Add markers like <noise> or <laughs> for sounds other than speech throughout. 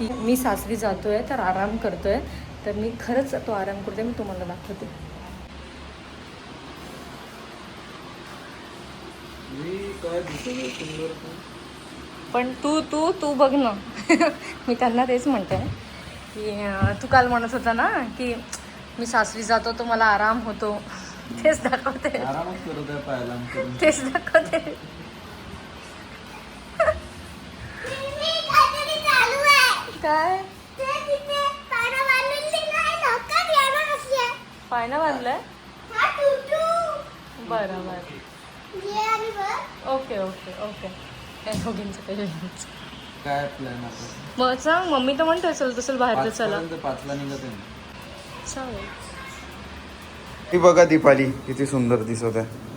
की मी सासरी जातोय तर आराम करतोय. तर मी खरंच तो आराम करते मी तुम्हाला दाखवते. पण? तू तू तू बघ ना. <laughs> मी त्यांना तेच म्हणते की तू काल म्हणत होता ना की मी सासरी जातो तर मला आराम होतो. <laughs> तेच दाखवते. तेच दाखवते. काय? पायना बांधलंय? बरं बरं. Okay okay okay. काय दोघींचं काही वेगळंच. काय प्लॅन मग सांग मम्मी तर म्हणते असेल तसं बाहेर तर चला. पाचला निघत. चालेल. ती बघा दीपाली किती सुंदर दिसत आहे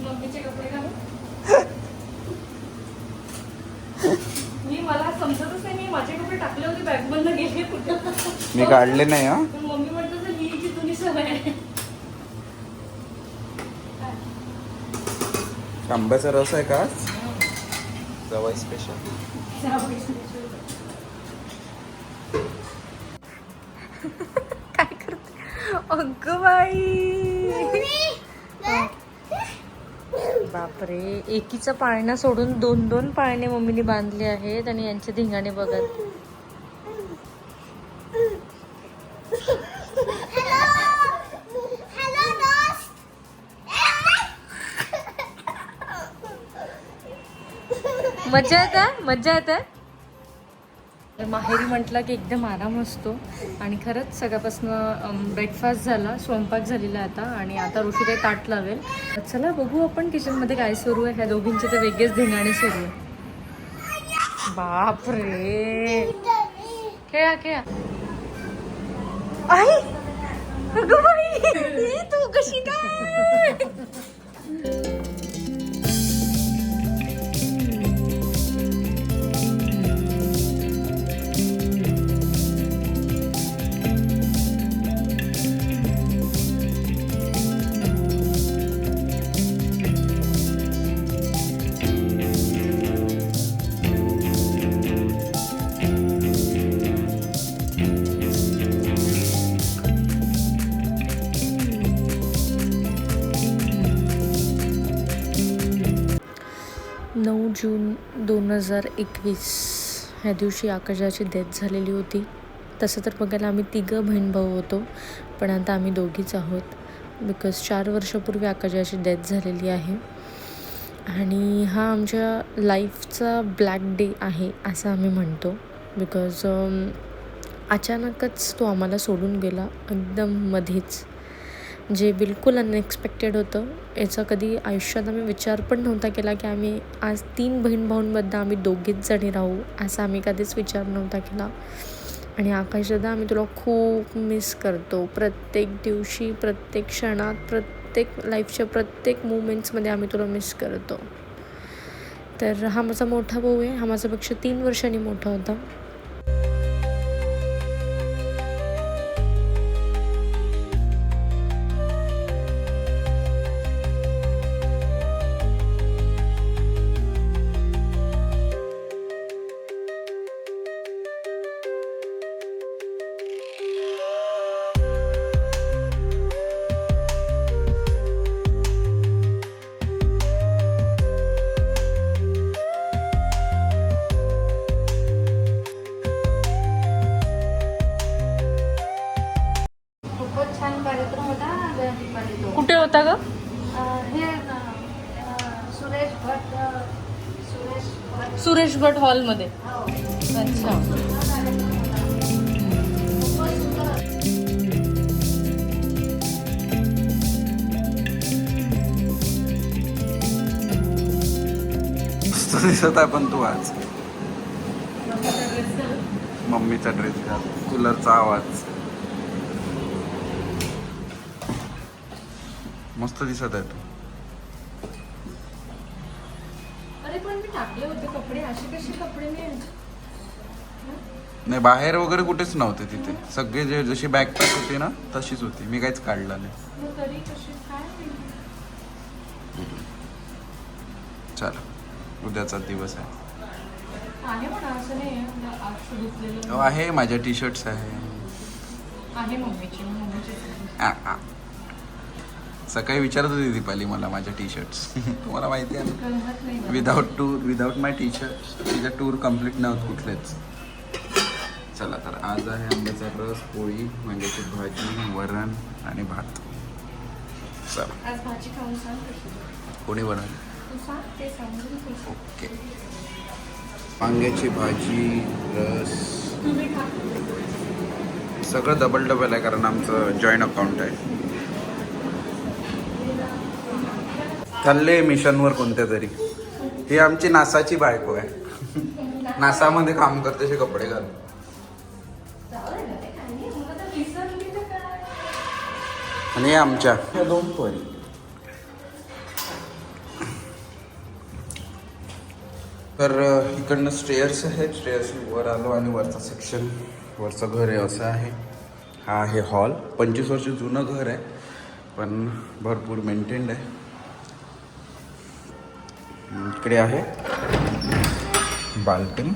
मम्मीचे कपडे घालू मी मला समजतच नाही मी माझे कपडे टाकले होते बॅग गेले कुठे मी काढले नाही हा. मम्मी ही तुझी सवय आहे. आंब्याचा रस आहे का जवाई स्पेशल काय करते? अगं बाई. बापरे. एकीचं पाळणं सोडून दोन दोन पाळणे मम्मीने बांधले आहेत आणि यांचे धिंगाणे बघत. मज्जा येत मज्जा येत माहेरी म्हटलं की एकदम आराम असतो. आणि खरंच सगळ्यापासून ब्रेकफास्ट झाला स्वयंपाक झालेला आता. आणि आता ऋषी ते ताट लावेल. चला बघू आपण किचनमध्ये काय सुरू आहे. ह्या दोघींचे तर वेगळेच धिंगाणे सुरू आहे. बापरे! खेळा खेळा. आई! तू कशी काय? दोन हजार एकवीस ह्या दिवशी आकाशाची डेथ झालेली होती. तसं तर बघायला आम्ही तिघं बहीण भाऊ होतो पण आता आम्ही दोघीच आहोत. बिकॉज चार वर्षापूर्वी आकाशाची डेथ झालेली आहे. आणि हा आमच्या लाईफचा ब्लॅक डे आहे असं आम्ही म्हणतो. बिकॉज अचानकच तो आम्हाला सोडून गेला एकदम मध्येच. जे बिलकुल अनएक्सपेक्टेड होतं याचा कधी आयुष्यात आम्ही विचार पण नव्हता केला की आम्ही आज तीन बहीण भाऊंबद्दल आम्ही दोघीच जणी राहू असा आम्ही कधीच विचार नव्हता केला. आणि आकाशदादा आम्ही तुला खूप मिस करतो. प्रत्येक दिवशी प्रत्येक क्षणात प्रत्येक लाईफच्या प्रत्येक मुमेंट्समध्ये आम्ही तुला मिस करतो. तर हा माझा मोठा भाऊ आहे. हा माझ्यापेक्षा तीन वर्षांनी मोठा होता. सुरेश भट हॉलमध्ये. अच्छा. दिसत आहे पण तू आज. मम्मीचा ड्रेस घाल. कूलरचा आवाज. मस्त दिसत आहे तू. पण मी टाकले होते कपडे असे कसे कपडे मी नाही बाहेर वगैरे कुठेच नव्हते तिथे. सगळे जे जशी बॅग पॅक होती ना तशीच होती. मी काहीच काढलं नाही. मग तरी कशी काय माहिती. चला उद्याचा दिवस आहे. आहे म्हणा असं नाही आहे. धुतलेलं माझ्या टी शर्ट्स आहे. आहे. मम्मीची मम्मीची आ, आ. सकाळी विचारत होती दीपाली मला माझ्या टी शर्ट्स <laughs> तुम्हाला माहिती आहे without tour without my T shirt तिच्या टूर कंप्लीट नव्हत कुठलेच. चला तर आज आहे आंब्याचा रस पोळी वांग्याची भाजी वरण आणि भात. चला. कोणी वरण. ओके. वांग्याची भाजी रस. सगळं डबल डबल आहे कारण आमचं जॉईंट अकाउंट आहे. चालले मिशनवर कोणत्या तरी ही आमची नासाची बायको आहे. नासामध्ये काम करते असे कपडे घाल आणि हे आमच्या. दोन परी. तर इकडनं स्टेअर्स आहेत. स्टेअर्स वर आलो आणि वरचा सेक्शन वरचं घर आहे असं आहे. हा आहे हॉल. पंचवीस वर्ष जुनं घर आहे पण भरपूर मेंटेन्ड आहे. इकडे आहे. बाल्कनी.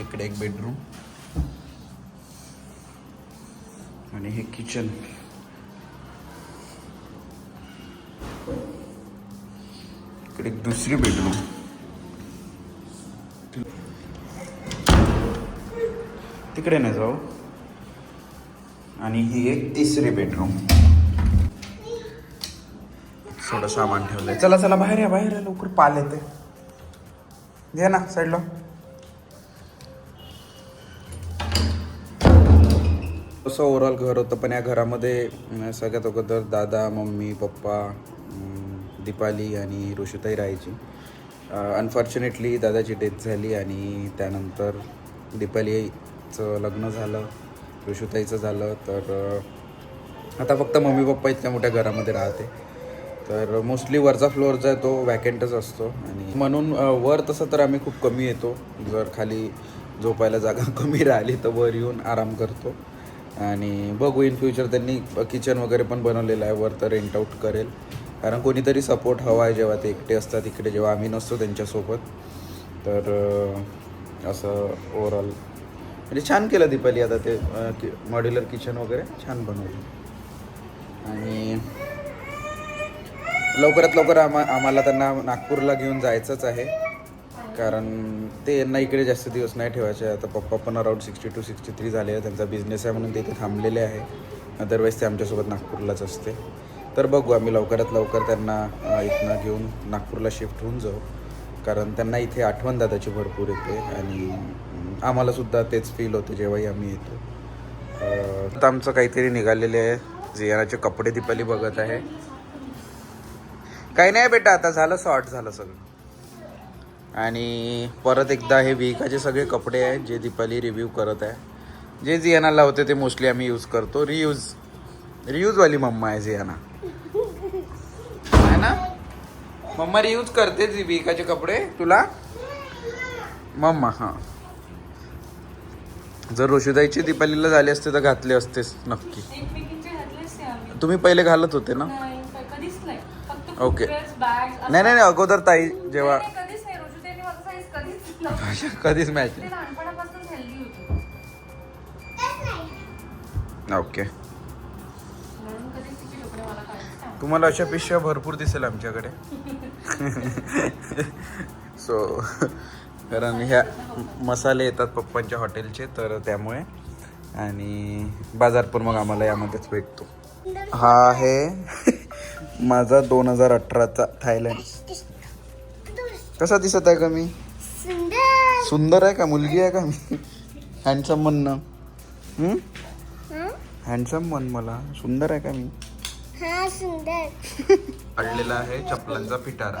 इकडे एक बेडरूम आणि हे किचन इकडे एक दुसरी बेडरूम तिकडे नाही जाऊ. आणि ही एक तिसरी बेडरूम थोडं सामान ठेवलंय. चला चला बाहेर या बाहेर या लवकर पाल येते. घे ना साईडला असं ओव्हरऑल घर होतं पण या घरामध्ये सगळ्यात अगोदर दादा मम्मी पप्पा दीपाली आणि ऋषुताई राहायची. अनफॉर्च्युनेटली दादाची डेथ झाली आणि त्यानंतर दीपाली दीपालीचं लग्न झालं ऋषुताईचं झालं तर आता फक्त मम्मी पप्पा इतक्या मोठ्या घरामध्ये राहते. तर मोस्टली वरचा फ्लोअर जो आहे तो वॅकेंटच असतो. आणि म्हणून वर तसं तर आम्ही खूप कमी येतो. जर खाली झोपायला जागा <laughs> कमी राहिली तर वर येऊन आराम करतो. आणि बघू इन फ्युचर त्यांनी किचन वगैरे पण बनवलेलं आहे. वर तर रेंट आऊट करेल. कारण कोणीतरी सपोर्ट हवा आहे जेव्हा ते एकटे असतात इकडे जेव्हा आम्ही नसतो त्यांच्यासोबत. तर असं ओव्हरऑल म्हणजे छान केलं दीपाली आता ते मॉड्युलर किचन वगैरे छान बनवलं. आणि लवकरात लवकर आम्हा आम्हाला त्यांना नागपूरला घेऊन जायचंच आहे. कारण ते यांना इकडे जास्त दिवस नाही ठेवायचे. आता पप्पा पण around sixty two sixty three झाले त्यांचा बिझनेस आहे म्हणून ते इथे थांबलेले आहे. अदरवाईज ते आमच्यासोबत नागपूरलाच असते. तर बघू आम्ही लवकरात लवकर त्यांना इथनं घेऊन नागपूरला शिफ्ट होऊन जाऊ. कारण त्यांना इथे आठवण दादाची भरपूर येते. आणि आम्हाला आम्हालासुद्धा तेच फील होते जेव्हाही आम्ही येतो. आता आमचं काहीतरी निघालेले आहे. जियानाचे कपडे दीपाली बघत आहे. काही नाही बेटा आता झालं शॉर्ट झालं सगळं. आणि परत एकदा हे विकाचे सगळे कपडे आहेत जे दीपाली रिव्ह्यू करत आहे. जे जियानाला लावते ते मोस्टली आम्ही यूज करतो. रियूज रियूजवाली मम्मा आहे जियाना. आहे ना? मम्मा रियूज करते विकाचे कपडे. तुला? मम्मा हां. जर रोशुदाईची दीपालीला झाले असते तर घातले असतेच नक्की. एकमेकींचे घातलेच ते आम्ही. तुम्ही पहिले घालत होते ना? नाही कधीच नाही. फक्त ओके. नाही नाही नाही, अगोदर ताई जेव्हा कधीच नाही. माझा मॅच <laughs> ते लहानपणापासून हेल्दी होतो. ओके. म्हणून कधीच तिचे कपडे मला काढायचे नाही. तुम्हाला अशा पिशव्या भरपूर दिसेल आमच्याकडे. <laughs> <laughs> सो कारण ह्या मसाले येतात पप्पांच्या हॉटेलचे तर त्यामुळे. आणि बाजार पण मग आम्हाला यामध्येच भेटतो. हा आहे माझा दोन हजार अठराचा थायलंड. कसा दिसत आहे का मी? सुंदर. सुंदर आहे का? मुलगी आहे का मी? हँडसम म्हण हँडसम म्हण मला. सुंदर आहे का मी? हा सुंदर. <laughs> काढलेला आहे चपलांचा पिटारा.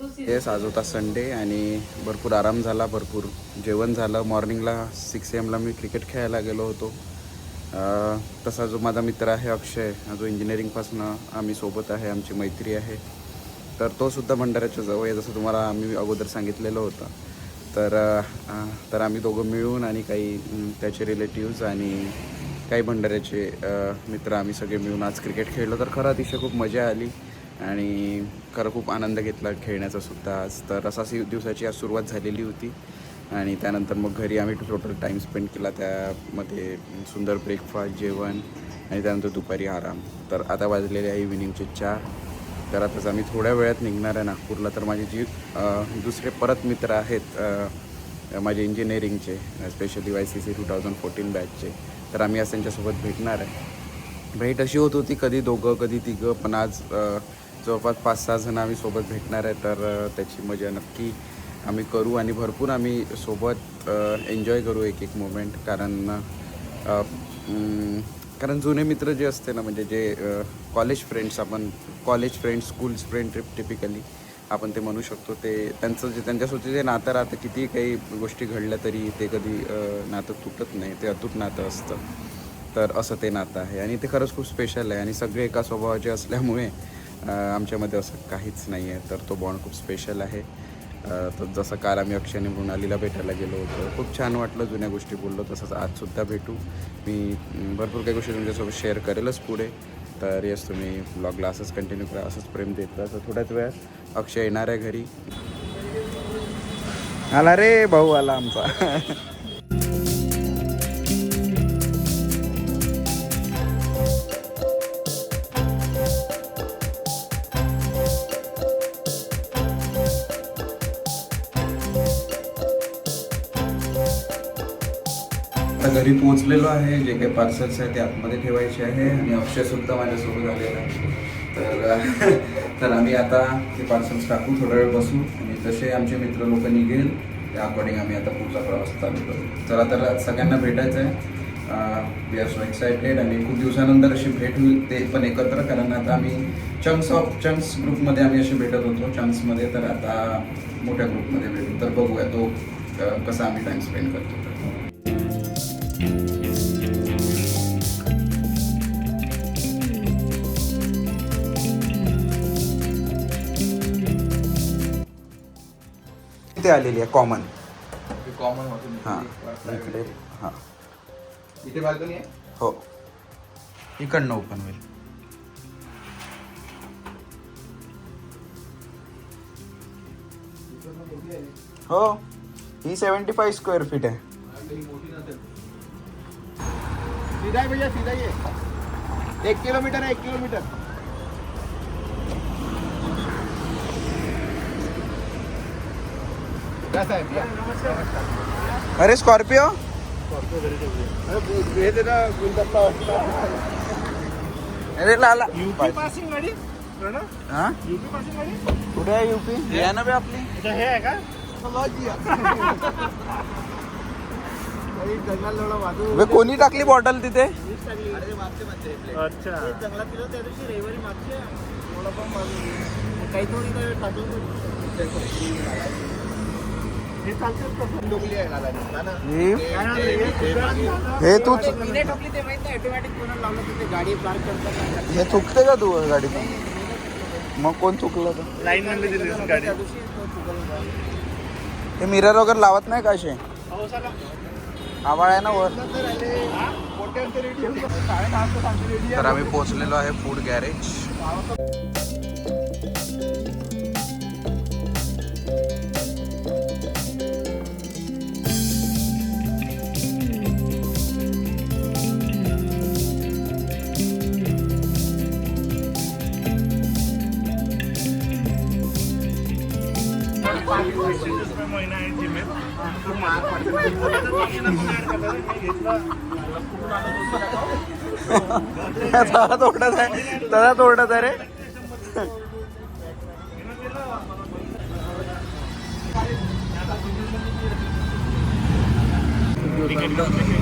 येस आज होता संडे आणि भरपूर आराम झाला भरपूर जेवण झालं. मॉर्निंगला सिक्स एमला मी क्रिकेट खेळायला गेलो होतो. तसा जो माझा मित्र आहे अक्षय जो इंजिनिअरिंगपासनं आम्ही सोबत आहे आमची मैत्री आहे तर तोसुद्धा भंडाऱ्याच्या जवळ आहे जसं तुम्हाला आम्ही अगोदर सांगितलेलं होतं. तर तर आम्ही दोघं मिळून आणि काही त्याचे रिलेटिव्ज आणि काही भंडाऱ्याचे मित्र आम्ही सगळे मिळून आज क्रिकेट खेळलो. तर खरं अतिशय खूप मजा आली. आणि खरं खूप आनंद घेतला खेळण्याचा सुद्धा आज. तर असा दिवसाची आज सुरुवात झालेली होती. आणि त्यानंतर मग घरी आम्ही टोटल टाईम स्पेंड केला त्यामध्ये सुंदर ब्रेकफास्ट जेवण आणि त्यानंतर दुपारी आराम. तर आता वाजलेले आहे इव्हिनिंगचे चार. तर आताच आम्ही थोड्या वेळात निघणार आहे नागपूरला तर माझे जी दुसरे परत मित्र आहेत माझे इंजिनिअरिंगचे specially Y C C two thousand fourteen बॅचचे तर आम्ही आज त्यांच्यासोबत भेटणार आहे. भेट अशी होत होती कधी दोघं कधी तिघं पण आज जवळपास पाच सहा जण आम्ही सोबत भेटणार आहे तर त्याची मजा नक्की आम्ही करू आणि भरपूर आम्ही सोबत एन्जॉय करू एक एक मोमेंट कारण कारण जुने मित्र जे असते ना म्हणजे जे कॉलेज फ्रेंड्स आपण college friends schools friend trip typically आपण ते म्हणू शकतो. ते त्यांचं जे त्यांच्यासोबत जे नातं राहतं किती काही गोष्टी घडल्या तरी ते कधी नातं तुटत नाही ते अतूट नातं असतं. तर असं ते नातं आहे. आणि ते खरंच खूप स्पेशल आहे. आणि सगळे एका स्वभावाचे असल्यामुळे आमच्यामध्ये असं काहीच नाही आहे तर तो बॉन्ड खूप स्पेशल आहे. तर जसं काल आम्ही अक्षयने मृणालीला भेटायला गेलो होतो खूप छान वाटलं जुन्या गोष्टी बोललो तसंच आजसुद्धा भेटू. मी भरपूर काही गोष्टी तुमच्यासोबत शेअर करेलच पुढे. तर येस तुम्ही ब्लॉगला असंच कंटिन्यू करा असंच प्रेम देत. राहा तर थोड्याच वेळात अक्षय येणार आहे घरी. आला रे भाऊ आला आमचा. <laughs> घरी पोहोचलेलो आहे. जे काही पार्सल्स आहे ते आतमध्ये ठेवायचे आहे. आणि अक्षय सुद्धा माझ्यासोबत आलेला आहे. तर <laughs> तर आम्ही आता ते पार्सल्स टाकू थोडा वेळ बसू. आणि जसे आमचे मित्र लोक निघेल. त्या अकॉर्डिंग आम्ही आता पुढचा प्रवास चालू करू. चला तर आता सगळ्यांना भेटायचं आहे वी आर सो एक्सायटेड आणि खूप दिवसानंतर अशी भेट होईल ते पण एकत्र. कारण आता आम्ही चंक्स ऑफ चंक्स ग्रुपमध्ये आम्ही असे भेटत होतो. चंक्समध्ये तर आता मोठ्या ग्रुपमध्ये भेटू. तर बघूया तो कसा आम्ही टाईम स्पेंड करतो. तर इथे आलेली आहे कॉमन कॉमन हां इकडे हां. इथे बाल्कनी आहे? हो. इकडनं ओपन होईल. हो. ही सेवन्टी फाईव्ह स्क्वेअर फीट आहे सीधा आहे भैया सीधा ही आहे एक किलोमीटर आहे एक किलोमीटर। कैसा है भैया? अरे स्कॉर्पिओ हे ते ना गुलदस्ता अरे लाला। यूपी पासिंग गाडी प्रणव हा यूपी पासिंग गाडी कुठे आहे युपी। या ना बे आपली अच्छा हे आहे का जंगल थोडा बाजू बे कोणी टाकली बॉटल तिथे? अच्छा. जंगलात गेलो त्या दिवशी रविवारी पण काय टाकलं हे चालतं कसं डोकली आहे घालायला ही- हे तू मिनिट आपली ते माहीत नाही. ऑटोमॅटिक कोणाला लावलं तर ते गाडी पार्क करताना हे चुकते का तू गाडीतून? मग कोण चुकलं तर? लाईन मध्ये दिली गाडी त्या दिवशी तो चुकलं हे मिरर वगैरे लावत नाही का असे? पावसाला आवाळ आहे ना वर? तर आम्ही पोहोचलेलो आहे फूड गॅरेज. महिना आहे तोडत आहे. तळा तोडत आहे रे. पडतं